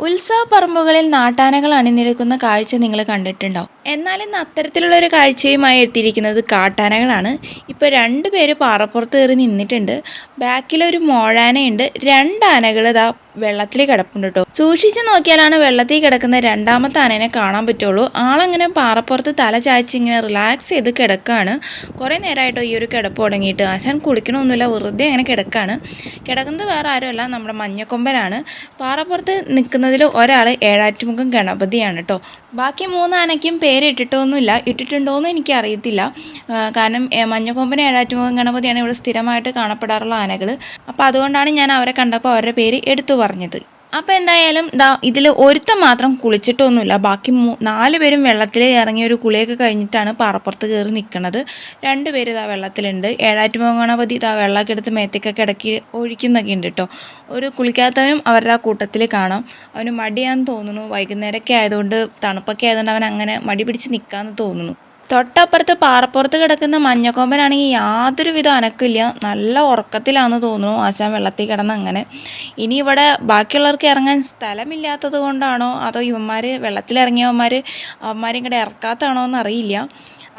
ഉത്സവ പറമ്പുകളിൽ നാട്ടാനകൾ അണിനിരക്കുന്ന കാഴ്ച നിങ്ങൾ കണ്ടിട്ടുണ്ടാവും. എന്നാൽ ഇന്ന് അത്തരത്തിലുള്ള ഒരു കാഴ്ചയുമായി എത്തിയിരിക്കുന്നത് കാട്ടാനകളാണ്. ഇപ്പോൾ രണ്ട് പേര് പാറപ്പുറത്ത് കയറി നിന്നിട്ടുണ്ട്. ബാക്കിലൊരു മോഴാനയുണ്ട്. രണ്ട് ആനകൾ ഇതാ വെള്ളത്തിൽ കിടപ്പുണ്ട് കേട്ടോ സൂക്ഷിച്ച് നോക്കിയാലാണ് വെള്ളത്തിൽ കിടക്കുന്ന രണ്ടാമത്തെ ആനേനെ കാണാൻ പറ്റുള്ളൂ. ആളങ്ങനെ പാറപ്പുറത്ത് തല ചായച്ച് ഇങ്ങനെ റിലാക്സ് ചെയ്ത് കിടക്കുകയാണ് കുറേ നേരമായിട്ടോ ഈ ഒരു കിടപ്പ് തുടങ്ങിയിട്ട്. ആശാൻ കുളിക്കണമൊന്നുമില്ല വെറുതെ അങ്ങനെ കിടക്കുകയാണ് കിടക്കുന്നത് വേറെ ആരുമല്ല. നമ്മുടെ മഞ്ഞക്കൊമ്പനാണ്. പാറപ്പുറത്ത് നിൽക്കുന്നതിൽ ഒരാൾ ഏഴാറ്റുമുഖം ഗണപതിയാണ് കേട്ടോ ബാക്കി മൂന്ന് ആനയ്ക്കും പേര് ഇട്ടിട്ടൊന്നുമില്ല ഇട്ടിട്ടുണ്ടോയെന്ന് എനിക്കറിയത്തില്ല കാരണം മഞ്ഞക്കൊമ്പനെ ഏഴാറ്റുമുഖം ഗണപതിയാണ് ഇവിടെ സ്ഥിരമായിട്ട് കാണപ്പെടാറുള്ള ആനകൾ അപ്പോൾ അതുകൊണ്ടാണ് ഞാൻ അവരെ കണ്ടപ്പോൾ അവരുടെ പേര് എടുത്തു പറഞ്ഞത്. അപ്പോൾ എന്തായാലും ദാ ഇതിൽ ഒരുത്തൻ മാത്രം കുളിച്ചിട്ടൊന്നുമില്ല. ബാക്കി മൂ നാല് പേരും വെള്ളത്തിൽ ഇറങ്ങി ഒരു കുളിയൊക്കെ കഴിഞ്ഞിട്ടാണ് പാറപ്പുറത്ത് കയറി നിൽക്കുന്നത് രണ്ട് പേര് ഇതാ വെള്ളത്തിലുണ്ട്. ഏഴാറ്റ് ഗണപതി ഇതാ വെള്ളമൊക്കെ എടുത്ത് മേത്തേക്കൊക്കെ ഇടയ്ക്ക് ഒഴിക്കുന്നൊക്കെ ഉണ്ട് കേട്ടോ ഒരു കുളിക്കാത്തവനും അവരുടെ ആ കൂട്ടത്തിൽ കാണാം. അവന് മടിയാന്ന് തോന്നുന്നു. വൈകുന്നേരമൊക്കെ ആയതുകൊണ്ട് തണുപ്പൊക്കെ ആയതുകൊണ്ട് അവൻ അങ്ങനെ മടി പിടിച്ച് നിൽക്കാമെന്ന് തോന്നുന്നു. തൊട്ടപ്പുറത്ത് പാറപ്പുറത്ത് കിടക്കുന്ന മഞ്ഞക്കൊമ്പനാണെങ്കിൽ യാതൊരുവിധ അനക്കില്ല. നല്ല ഉറക്കത്തിലാണെന്ന് തോന്നുന്നു ആശാൻ വെള്ളത്തിൽ കിടന്ന് അങ്ങനെ. ഇനി ഇവിടെ ബാക്കിയുള്ളവർക്ക് ഇറങ്ങാൻ സ്ഥലമില്ലാത്തത് കൊണ്ടാണോ? അതോ ഇവന്മാർ വെള്ളത്തിലിറങ്ങിയവന്മാർ അവന്മാരും കൂടെ ഇറക്കാത്തതാണോ എന്നറിയില്ല.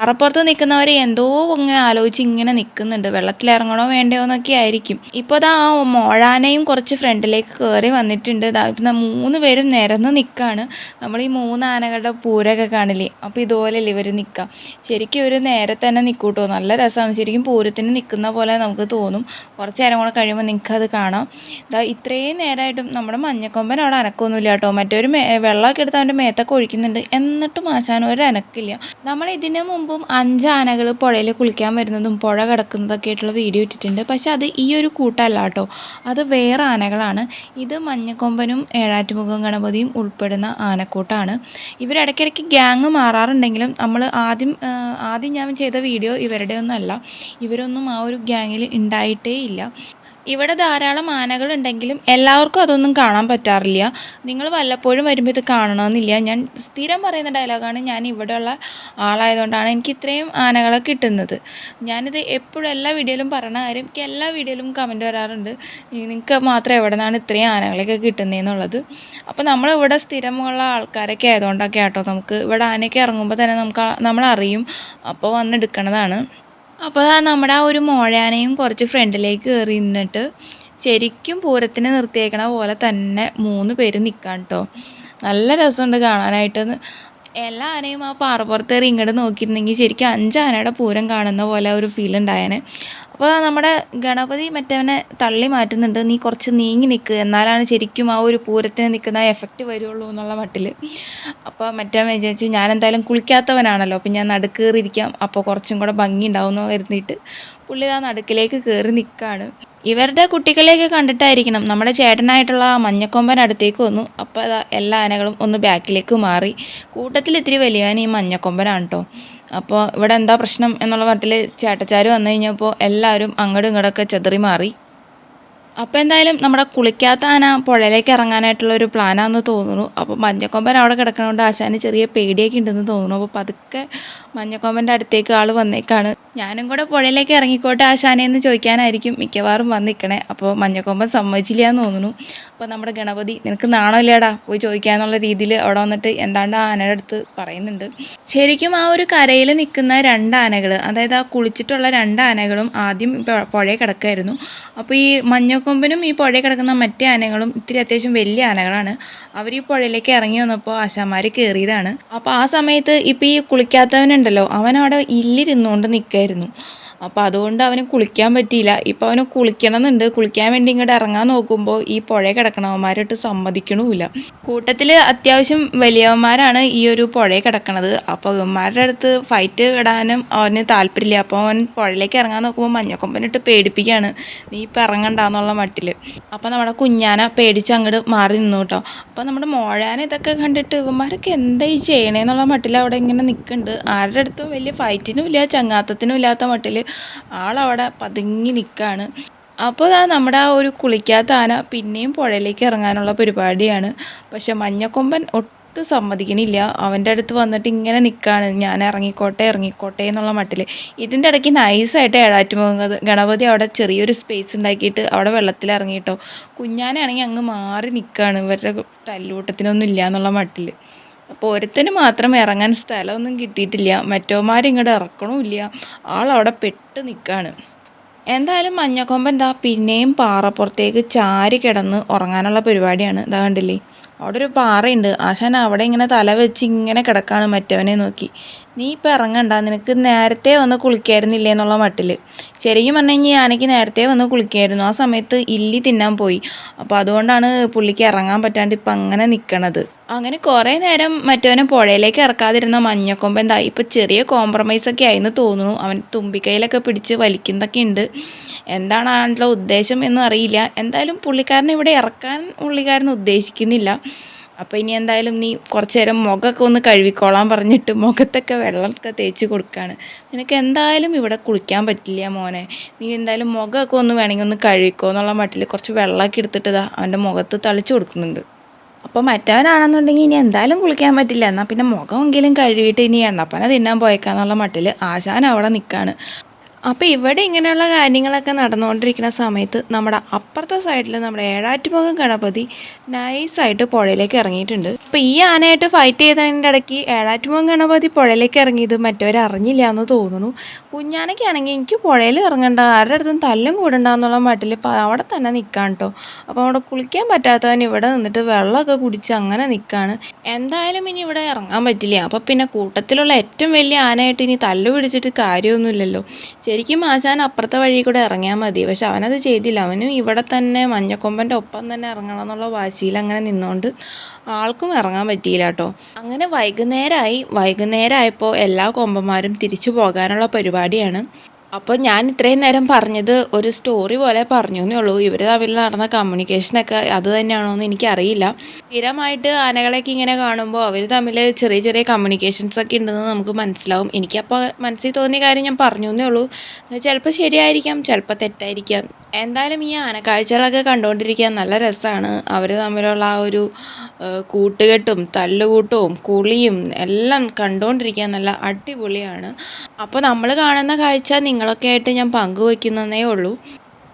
അറപ്പുറത്ത് നിൽക്കുന്നവർ എന്തോ ഇങ്ങനെ ആലോചിച്ച് ഇങ്ങനെ നിൽക്കുന്നുണ്ട്. വെള്ളത്തിൽ ഇറങ്ങണോ വേണ്ടയോ എന്നൊക്കെ ആയിരിക്കും. ഇപ്പോൾ ദാ ആ മോഴാനയും കുറച്ച് ഫ്രണ്ടിലേക്ക് കയറി വന്നിട്ടുണ്ട്. ദാ ഇപ്പം മൂന്ന് പേരും നിരന്ന് നിൽക്കുകയാണ് നമ്മൾ ഈ മൂന്ന് ആനകളുടെ പൂരൊക്കെ കാണില്ലേ? അപ്പോൾ ഇതുപോലെയല്ലേ ഇവർ നിൽക്കാം. ശരിക്കും ഇവർ നേരെ തന്നെ നിൽക്കൂട്ടോ നല്ല രസമാണ്. ശരിക്കും പൂരത്തിന് നിൽക്കുന്ന പോലെ നമുക്ക് തോന്നും. കുറച്ച് നേരം കൂടെ കഴിയുമ്പോൾ നിങ്ങൾക്ക് അത് കാണാം. ദാ ഇത്രയും നേരമായിട്ടും നമ്മുടെ മഞ്ഞക്കൊമ്പൻ അവിടെ അനക്കൊന്നുമില്ല കേട്ടോ മറ്റൊരു മേ വെള്ളമൊക്കെ എടുത്ത് അവന്റെ മേത്തൊക്കെ ഒഴിക്കുന്നുണ്ട്. എന്നിട്ടും ആശാൻ ഒരു അനക്കില്ല. നമ്മൾ ഇതിന് മുമ്പും അഞ്ച് ആനകൾ പുഴയിൽ കുളിക്കാൻ വരുന്നതും പുഴ കിടക്കുന്നതൊക്കെ ആയിട്ടുള്ള വീഡിയോ ഇട്ടിട്ടുണ്ട്. പക്ഷേ അത് ഈ ഒരു കൂട്ടമല്ല കേട്ടോ. അത് വേറെ ആനകളാണ്. ഇത് മഞ്ഞക്കൊമ്പനും ഏഴാറ്റുമുഖം ഗണപതിയും ഉൾപ്പെടുന്ന ആനക്കൂട്ടാണ്. ഇവരിടയ്ക്കിടയ്ക്ക് ഗ്യാങ് മാറാറുണ്ടെങ്കിലും നമ്മൾ ആദ്യം ആദ്യം ഞാൻ ചെയ്ത വീഡിയോ ഇവരുടെ ഒന്നല്ല ഇവരൊന്നും ആ ഒരു ഗ്യാങ്ങിൽ ഉണ്ടായിട്ടേ ഇല്ല ഇവിടെ ധാരാളം ആനകളുണ്ടെങ്കിലും എല്ലാവർക്കും അതൊന്നും കാണാൻ പറ്റാറില്ല. നിങ്ങൾ വല്ലപ്പോഴും വരുമ്പോൾ ഇത് കാണണമെന്നില്ല ഞാൻ സ്ഥിരം പറയുന്ന ഡയലോഗാണ് ഞാൻ ഇവിടെയുള്ള ആളായതുകൊണ്ടാണ് എനിക്ക് ഇത്രയും ആനകളെ കിട്ടുന്നത്. ഞാനിത് എപ്പോഴും എല്ലാ വീഡിയോയിലും പറഞ്ഞ കാര്യം എനിക്ക് എല്ലാ വീഡിയോയിലും കമന്റ് വരാറുണ്ട്. നിങ്ങൾക്ക് മാത്രം എവിടെ നിന്നാണ് ഇത്രയും ആനകളൊക്കെ കിട്ടുന്നതെന്നുള്ളത് അപ്പോൾ നമ്മളിവിടെ സ്ഥിരമുള്ള ആൾക്കാരൊക്കെ ആയതുകൊണ്ടൊക്കെ ആട്ടോ നമുക്ക് ഇവിടെ ആനയൊക്കെ ഇറങ്ങുമ്പോൾ തന്നെ നമുക്ക് നമ്മളറിയും. അപ്പോൾ വന്നെടുക്കണതാണ് അപ്പോൾ നമ്മുടെ ആ ഒരു മോഴാനയും കുറച്ച് ഫ്രണ്ടിലേക്ക് കയറി നിന്നിട്ട് ശരിക്കും പൂരത്തിന് നിർത്തിയേക്കണ പോലെ തന്നെ മൂന്ന് പേര് നിൽക്കാം കേട്ടോ. നല്ല രസമുണ്ട് കാണാനായിട്ട്. എല്ലാ ആനയും ആ പാറപ്പുറത്ത് കയറി ഇങ്ങോട്ട് നോക്കിയിരുന്നെങ്കിൽ ശരിക്കും അഞ്ച് ആനയുടെ പൂരം കാണുന്ന പോലെ ഒരു ഫീൽ ഉണ്ടായേനെ. അപ്പോൾ നമ്മുടെ ഗണപതി മറ്റവനെ തള്ളി മാറ്റുന്നുണ്ട്. നീ കുറച്ച് നീങ്ങി നിൽക്ക് എന്നാലാണ് ശരിക്കും ആ ഒരു പൂരത്തിന് നിൽക്കുന്ന എഫക്റ്റ് വരുള്ളൂ എന്നുള്ള മട്ടിൽ അപ്പോൾ മറ്റവൻ വിചാരിച്ചു ഞാൻ എന്തായാലും കുളിക്കാത്തവനാണല്ലോ. അപ്പം ഞാൻ നടുക്കേറിയിരിക്കാം അപ്പോൾ കുറച്ചും കൂടെ ഭംഗി ഉണ്ടാവുമെന്ന് കരുതിയിട്ട് പുള്ളി ആ നടുക്കിലേക്ക് കയറി നിൽക്കുകയാണ് ഇവരുടെ കുട്ടികളെയൊക്കെ കണ്ടിട്ടായിരിക്കണം നമ്മുടെ ചേട്ടനായിട്ടുള്ള ആ മഞ്ഞക്കൊമ്പൻ അടുത്തേക്ക് വന്നു. അപ്പോൾ അതാ എല്ലാ ആനകളും ഒന്ന് ബാക്കിലേക്ക് മാറി. കൂട്ടത്തിൽ ഇത്തിരി വലിയവൻ ഈ മഞ്ഞക്കൊമ്പനാണ് കേട്ടോ. അപ്പോൾ ഇവിടെ എന്താ പ്രശ്നം എന്നുള്ള മട്ടിൽ ചേട്ടച്ചാർ വന്നു കഴിഞ്ഞപ്പോൾ എല്ലാവരും അങ്ങോട്ടും ഇങ്ങോട്ടൊക്കെ ചെതറി മാറി. അപ്പോൾ എന്തായാലും നമ്മുടെ കുളിക്കാത്ത ആന പുഴയിലേക്ക് ഇറങ്ങാനായിട്ടുള്ള ഒരു പ്ലാനാണെന്ന് തോന്നുന്നു. അപ്പോൾ മഞ്ഞക്കൊമ്പൻ അവിടെ കിടക്കണോണ്ട് ആശാന് ചെറിയ പേടിയൊക്കെ ഉണ്ടെന്ന് തോന്നുന്നു. അപ്പോൾ പതുക്കെ മഞ്ഞക്കൊമ്പന്റെ അടുത്തേക്ക് ആൾ വന്നേക്കാണ്. ഞാനും കൂടെ പുഴയിലേക്ക് ഇറങ്ങിക്കോട്ടെ ആശാനെ എന്ന് ചോദിക്കാനായിരിക്കും മിക്കവാറും വന്നിക്കണേ. അപ്പോൾ മഞ്ഞക്കൊമ്പൻ സമ്മതിച്ചില്ല എന്ന് തോന്നുന്നു. അപ്പോൾ നമ്മുടെ ഗണപതി നിനക്ക് നാണമില്ലേടാ പോയി ചോദിക്കാന്നുള്ള രീതിയിൽ അവിടെ വന്നിട്ട് എന്താണ്ട് ആനയുടെ അടുത്ത് പറയുന്നുണ്ട്. ശരിക്കും ആ ഒരു കരയിൽ നിൽക്കുന്ന രണ്ട് ആനകൾ അതായത് ആ കുളിച്ചിട്ടുള്ള രണ്ട് ആനകളും ആദ്യം പുഴയെ കിടക്കായിരുന്നു അപ്പോൾ ഈ മഞ്ഞക്കൊമ്പനും ഈ പുഴയിൽ കിടക്കുന്ന മറ്റേ ആനകളും ഇത്തിരി അത്യാവശ്യം വലിയ ആനകളാണ്. അവർ ഈ പുഴയിലേക്ക് ഇറങ്ങി വന്നപ്പോൾ ആശാന്മാർ കയറിയതാണ്. അപ്പോൾ ആ സമയത്ത് ഇപ്പോൾ ഈ കുളിക്കാത്തവനുണ്ടല്ലോ. അവൻ അവിടെ ഇല്ലിരുന്നുകൊണ്ട് നിൽക്കായിരുന്നു അപ്പോൾ അതുകൊണ്ട് അവന് കുളിക്കാൻ പറ്റിയില്ല. ഇപ്പോൾ അവന് കുളിക്കണം എന്നുണ്ട് കുളിക്കാൻ വേണ്ടി ഇങ്ങോട്ട് ഇറങ്ങാൻ നോക്കുമ്പോൾ ഈ പുഴ കിടക്കണവന്മാരായിട്ട് സമ്മതിക്കണമില്ല കൂട്ടത്തിൽ അത്യാവശ്യം വലിയവന്മാരാണ് ഈ ഒരു പുഴയെ കിടക്കണത്. അപ്പോൾ അവന്മാരുടെ അടുത്ത് ഫൈറ്റ് ഇടാനും അവന് താല്പര്യമില്ല. അപ്പോൾ അവൻ പുഴയിലേക്ക് ഇറങ്ങാൻ നോക്കുമ്പോൾ മഞ്ഞക്കൊമ്പനിട്ട് പേടിപ്പിക്കുകയാണ്. നീ ഇപ്പം ഇറങ്ങണ്ടെന്നുള്ള മട്ടിൽ അപ്പോൾ നമ്മുടെ കുഞ്ഞാന പേടിച്ച് അങ്ങോട്ട് മാറി നിന്നു കേട്ടോ അപ്പോൾ നമ്മുടെ മോഴാന ഇതൊക്കെ കണ്ടിട്ട് ഇവന്മാരൊക്കെ എന്താ ഈ ചെയ്യണേന്നുള്ള മട്ടിൽ അവിടെ ഇങ്ങനെ നിൽക്കുന്നുണ്ട് ആരുടെ അടുത്തും വലിയ ഫൈറ്റിനും ഇല്ല ചങ്ങാത്തത്തിനും ഇല്ലാത്ത മട്ടിൽ ആളവിടെ പതുങ്ങി നിൽക്കുകയാണ് അപ്പോൾ ആ നമ്മുടെ ആ ഒരു കുളിക്കാത്ത ആന പിന്നെയും പുഴയിലേക്ക് ഇറങ്ങാനുള്ള പരിപാടിയാണ്. പക്ഷെ മഞ്ഞക്കൊമ്പൻ ഒട്ടും സമ്മതിക്കണില്ല. അവന്റെ അടുത്ത് വന്നിട്ട് ഇങ്ങനെ നിൽക്കുകയാണ് ഞാൻ ഇറങ്ങിക്കോട്ടെ ഇറങ്ങിക്കോട്ടെ എന്നുള്ള മട്ടിൽ ഇതിന്റെ ഇടയ്ക്ക് നൈസായിട്ട് ഏഴാറ്റുമുഖ ഗണപതി അവിടെ ചെറിയൊരു സ്പേസ് ഉണ്ടാക്കിയിട്ട് അവിടെ വെള്ളത്തിൽ ഇറങ്ങിയിട്ടോ കുഞ്ഞാനാണെങ്കിൽ അങ്ങ് മാറി നിൽക്കുകയാണ് ഇവരുടെ തല്ലൂട്ടത്തിനൊന്നും ഇല്ല എന്നുള്ള മട്ടിൽ അപ്പോൾ മാത്രം ഇറങ്ങാൻ സ്ഥലമൊന്നും കിട്ടിയിട്ടില്ല. മറ്റവന്മാരിങ്ങോട്ട് ഇറക്കണമില്ല. ആളവിടെ പെട്ട് നിൽക്കുകയാണ് എന്തായാലും മഞ്ഞക്കൊമ്പൻ ദാ പിന്നെയും പാറപ്പുറത്തേക്ക് ചാരി കിടന്ന് ഉറങ്ങാനുള്ള പരിപാടിയാണ്. ഇതാ കണ്ടില്ലേ? അവിടെ ഒരു പാറയുണ്ട്. ആശാൻ അവിടെ ഇങ്ങനെ തല വെച്ച് ഇങ്ങനെ കിടക്കാണ് മറ്റവനെ നോക്കി. നീ ഇപ്പം ഇറങ്ങണ്ട. നിനക്ക് നേരത്തെ വന്ന് കുളിക്കായിരുന്നില്ലേ എന്നുള്ള മട്ടിൽ ശരിക്കും പറഞ്ഞു കഴിഞ്ഞാൽ ആനയ്ക്ക് നേരത്തെ വന്ന് കുളിക്കായിരുന്നു. ആ സമയത്ത് ഇല്ലി തിന്നാൻ പോയി. അപ്പോൾ അതുകൊണ്ടാണ് പുള്ളിക്ക് ഇറങ്ങാൻ പറ്റാണ്ട് ഇപ്പം അങ്ങനെ നിൽക്കണത് അങ്ങനെ കുറേ നേരം മറ്റവനെ പുഴയിലേക്ക് ഇറക്കാതിരുന്ന മഞ്ഞക്കൊമ്പൻ എന്താ ഇപ്പം ചെറിയ കോംപ്രമൈസ് ഒക്കെ ആയിരുന്നു തോന്നുന്നു. അവൻ തുമ്പിക്കൈയിലൊക്കെ പിടിച്ച് വലിക്കുന്നതൊക്കെ ഉണ്ട് എന്താണ് ആണല്ലോ ഉദ്ദേശം എന്ന് അറിയില്ല. എന്തായാലും പുള്ളിക്കാരനെ ഇവിടെ ഇറക്കാൻ പുള്ളിക്കാരൻ ഉദ്ദേശിക്കുന്നില്ല. അപ്പോൾ ഇനി എന്തായാലും നീ കുറച്ച് നേരം മുഖമൊക്കെ ഒന്ന് കഴുകിക്കോളാൻ പറഞ്ഞിട്ട് മുഖത്തൊക്കെ വെള്ളമൊക്കെ തേച്ച് കൊടുക്കുകയാണ് നിനക്ക് എന്തായാലും ഇവിടെ കുളിക്കാൻ പറ്റില്ല മോനെ. നീ എന്തായാലും മുഖമൊക്കെ ഒന്ന് വേണമെങ്കിൽ ഒന്ന് കഴുകിക്കോ എന്നുള്ള മട്ടിൽ കുറച്ച് വെള്ളമൊക്കെ എടുത്തിട്ട് ഇതാ അവന്റെ മുഖത്ത് തളിച്ച് കൊടുക്കുന്നുണ്ട്. അപ്പോൾ മറ്റവനാണെന്നുണ്ടെങ്കിൽ ഇനി എന്തായാലും കുളിക്കാൻ പറ്റില്ല. എന്നാൽ പിന്നെ മുഖമെങ്കിലും കഴുകിയിട്ട് ഇനി എണ്ണപ്പന തിന്നാൻ പോയേക്കാന്നുള്ള മട്ടിൽ ആശാൻ അവിടെ നിൽക്കുകയാണ് അപ്പോൾ ഇവിടെ ഇങ്ങനെയുള്ള കാര്യങ്ങളൊക്കെ നടന്നുകൊണ്ടിരിക്കുന്ന സമയത്ത് നമ്മുടെ അപ്പുറത്തെ സൈഡിൽ നമ്മുടെ ഏഴാറ്റുമുഖം ഗണപതി നൈസായിട്ട് പുഴയിലേക്ക് ഇറങ്ങിയിട്ടുണ്ട്. അപ്പോൾ ഈ ആനയായിട്ട് ഫൈറ്റ് ചെയ്തതിന്റെ ഇടയ്ക്ക് ഏഴാറ്റുമുഖം ഗണപതി പുഴയിലേക്ക് ഇറങ്ങിയത് മറ്റവർ അറിഞ്ഞില്ല എന്ന് തോന്നുന്നു. കുഞ്ഞാനയ്ക്കാണെങ്കിൽ എനിക്ക് പുഴയിൽ ഇറങ്ങണ്ട ആരുടെ അടുത്തും തല്ലും കൂടണ്ട എന്നുള്ള മട്ടിൽ അവിടെ തന്നെ നിൽക്കാൻ കേട്ടോ അപ്പോൾ അവിടെ കുളിക്കാൻ പറ്റാത്തവൻ ഇവിടെ നിന്നിട്ട് വെള്ളമൊക്കെ കുടിച്ച് അങ്ങനെ നിൽക്കുകയാണ് എന്തായാലും ഇനി ഇവിടെ ഇറങ്ങാൻ പറ്റില്ല. അപ്പോൾ പിന്നെ കൂട്ടത്തിലുള്ള ഏറ്റവും വലിയ ആനയായിട്ട് ഇനി തല്ലു പിടിച്ചിട്ട് കാര്യമൊന്നുമില്ലല്ലോ. ശരിക്കും ആശാൻ അപ്പുറത്തെ വഴി കൂടെ ഇറങ്ങിയാൽ മതി. പക്ഷെ അവനത് ചെയ്തില്ല. അവനും ഇവിടെ തന്നെ മഞ്ഞക്കൊമ്പന്റെ ഒപ്പം തന്നെ ഇറങ്ങണം എന്നുള്ള വാശിയിൽ അങ്ങനെ നിന്നുകൊണ്ട് ആൾക്കും ഇറങ്ങാൻ പറ്റിയില്ല കേട്ടോ. അങ്ങനെ വൈകുന്നേരമായി വൈകുന്നേരമായപ്പോൾ എല്ലാ കൊമ്പന്മാരും തിരിച്ചു പോകാനുള്ള പരിപാടിയാണ്. അപ്പോൾ ഞാൻ ഇത്രയും നേരം പറഞ്ഞത് ഒരു സ്റ്റോറി പോലെ പറഞ്ഞു എന്നേ ഉള്ളൂ. ഇവർ തമ്മിൽ നടന്ന കമ്മ്യൂണിക്കേഷനൊക്കെ അത് തന്നെയാണോ എന്ന് എനിക്കറിയില്ല. സ്ഥിരമായിട്ട് ആനകളെയൊക്കെ ഇങ്ങനെ കാണുമ്പോൾ അവർ തമ്മിൽ ചെറിയ ചെറിയ കമ്മ്യൂണിക്കേഷൻസ് ഒക്കെ ഉണ്ടെന്ന് നമുക്ക് മനസ്സിലാവും. എനിക്കപ്പോൾ മനസ്സിൽ തോന്നിയ കാര്യം ഞാൻ പറഞ്ഞു എന്നേ ഉള്ളൂ. ചിലപ്പോൾ ശരിയായിരിക്കാം ചിലപ്പോൾ തെറ്റായിരിക്കാം. എന്തായാലും ഈ ആനക്കാഴ്ചകളൊക്കെ കണ്ടുകൊണ്ടിരിക്കാൻ നല്ല രസമാണ് അവർ തമ്മിലുള്ള ആ ഒരു കൂട്ടുകെട്ടും തല്ലുകൂട്ടവും കുളിയും എല്ലാം കണ്ടുകൊണ്ടിരിക്കാൻ നല്ല അടിപൊളിയാണ്. അപ്പോൾ നമ്മൾ കാണുന്ന കാഴ്ച നിങ്ങളൊക്കെ ആയിട്ട് ഞാൻ പങ്കുവയ്ക്കുന്നതേ ഉള്ളൂ.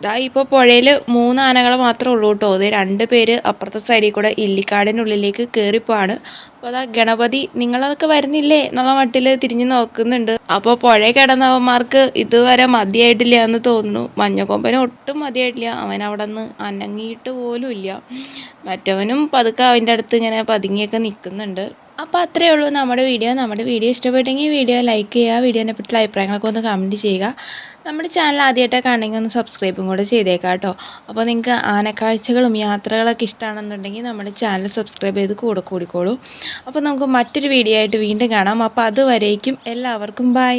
ഇതാ ഇപ്പോൾ പുഴയിൽ മൂന്ന് ആനകൾ മാത്രമേ ഉള്ളൂ കേട്ടോ. അതേ രണ്ട് പേര് അപ്പുറത്തെ സൈഡിൽ കൂടെ ഇല്ലിക്കാടിനുള്ളിലേക്ക് കയറിപ്പോവാണ് അപ്പോൾ അതാ ഗണപതി നിങ്ങളതൊക്കെ വരുന്നില്ലേ? എന്നുള്ള മട്ടിൽ തിരിഞ്ഞ് നോക്കുന്നുണ്ട്. അപ്പോൾ പുഴ കിടന്നവന്മാർക്ക് ഇതുവരെ മതിയായിട്ടില്ല എന്ന് തോന്നുന്നു. മഞ്ഞക്കൊമ്പന് ഒട്ടും മതിയായിട്ടില്ല. അവൻ അവിടെ നിന്ന് അനങ്ങിയിട്ട് പോലും ഇല്ല മറ്റവനും പതുക്കെ അവന്റെ അടുത്ത് ഇങ്ങനെ പതുങ്ങിയൊക്കെ നിൽക്കുന്നുണ്ട്. അപ്പോൾ അത്രയേ ഉള്ളൂ നമ്മുടെ വീഡിയോ. നമ്മുടെ വീഡിയോ ഇഷ്ടപ്പെട്ടെങ്കിൽ വീഡിയോ ലൈക്ക് ചെയ്യുക വീഡിയോനെ പറ്റിയുള്ള അഭിപ്രായങ്ങളൊക്കെ ഒന്ന് കമന്റ് ചെയ്യുക. നമ്മുടെ ചാനൽ ആദ്യമായിട്ടൊക്കെ ആണെങ്കിൽ ഒന്ന് സബ്സ്ക്രൈബും കൂടെ ചെയ്തേക്കാം കേട്ടോ. അപ്പോൾ നിങ്ങൾക്ക് ആനക്കാഴ്ചകളും യാത്രകളൊക്കെ ഇഷ്ടമാണെന്നുണ്ടെങ്കിൽ നമ്മുടെ ചാനൽ സബ്സ്ക്രൈബ് ചെയ്ത് കൂടെ കൂടിക്കോളൂ. അപ്പോൾ നമുക്ക് മറ്റൊരു വീഡിയോ ആയിട്ട് വീണ്ടും കാണാം. അപ്പോൾ അതുവരേക്കും എല്ലാവർക്കും ബൈ